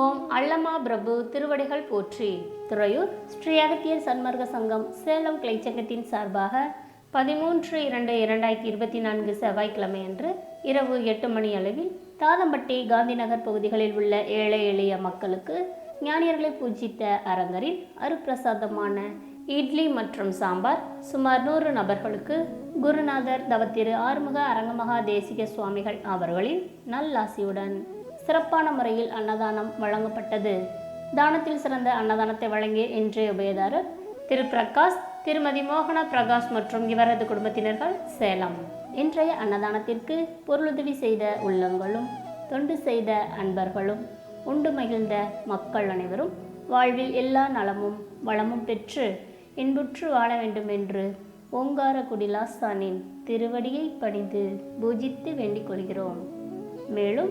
ஓம். அல்லமா பிரபு திருவடிகள் போற்றி. துறையூர் ஸ்ரீ அகத்தியர் சன்மார்க்க சங்கம் சேலம் கிளைச்சங்கத்தின் சார்பாக பதிமூன்று இரண்டு இரண்டாயிரத்தி இருபத்தி நான்கு செவ்வாய்க்கிழமை அன்று இரவு எட்டு மணி அளவில் தாதம்பட்டி காந்திநகர் பகுதிகளில் உள்ள ஏழை எளிய மக்களுக்கு ஞானியர்களை பூஜித்த அரங்கரில் அருப்பிரசாதமான இட்லி மற்றும் சாம்பார் சுமார் நூறு நபர்களுக்கு குருநாதர் தவத்திரு ஆறுமுக அரங்கமகா தேசிக சுவாமிகள் அவர்களின் நல்லாசியுடன் சிறப்பான முறையில் அன்னதானம் வழங்கப்பட்டது. தானத்தில் சிறந்த அன்னதானத்தை வழங்கிய இன்றைய உபயதாரர் திரு பிரகாஷ் திருமதி மோகன பிரகாஷ் மற்றும் இவரது குடும்பத்தினர்கள் சேலம். இன்றைய அன்னதானத்திற்கு பொருளுதவி செய்த உள்ளங்களும் தொண்டு செய்த அன்பர்களும் உண்டு மகிழ்ந்த மக்கள் அனைவரும் வாழ்வில் எல்லா நலமும் வளமும் பெற்று இன்புற்று வாழ வேண்டும் என்று ஓங்கார குடிலாசானின் திருவடியை பணிந்து பூஜித்து வேண்டிக் கொள்கிறோம். மேலும்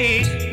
Monique.